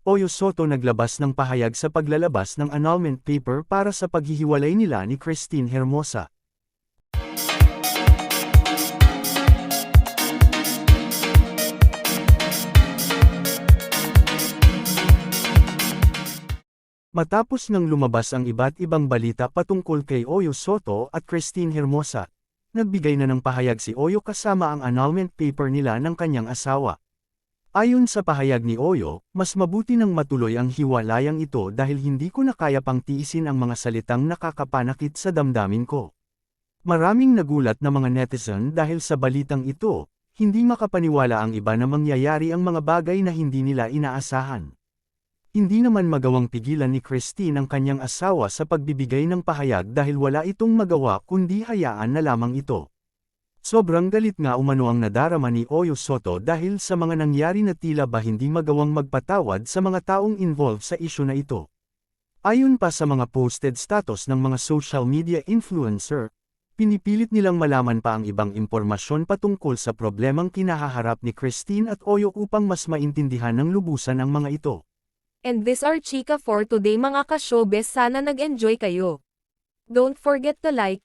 Oyo Soto naglabas ng pahayag sa paglalabas ng annulment paper para sa paghihiwalay nila ni Christine Hermosa. Matapos nang lumabas ang iba't ibang balita patungkol kay Oyo Soto at Christine Hermosa, nagbigay na ng pahayag si Oyo kasama ang annulment paper nila ng kanyang asawa. Ayon sa pahayag ni Oyo, mas mabuti nang matuloy ang hiwalayang ito dahil hindi ko na kaya pang tiisin ang mga salitang nakakapanakit sa damdamin ko. Maraming nagulat na mga netizen dahil sa balitang ito, hindi makapaniwala ang iba na mangyayari ang mga bagay na hindi nila inaasahan. Hindi naman magawang pigilan ni Christine ang kanyang asawa sa pagbibigay ng pahayag dahil wala itong magawa kundi hayaan na lamang ito. Sobrang galit nga umano ang nadarama ni Oyo Soto dahil sa mga nangyari na tila ba hindi magawang magpatawad sa mga taong involved sa isyu na ito. Ayon pa sa mga posted status ng mga social media influencer, pinipilit nilang malaman pa ang ibang impormasyon patungkol sa problemang kinahaharap ni Christine at Oyo upang mas maintindihan ng lubusan ang mga ito. And this are Chika for today mga ka-showbiz sana nag-enjoy kayo. Don't forget to like,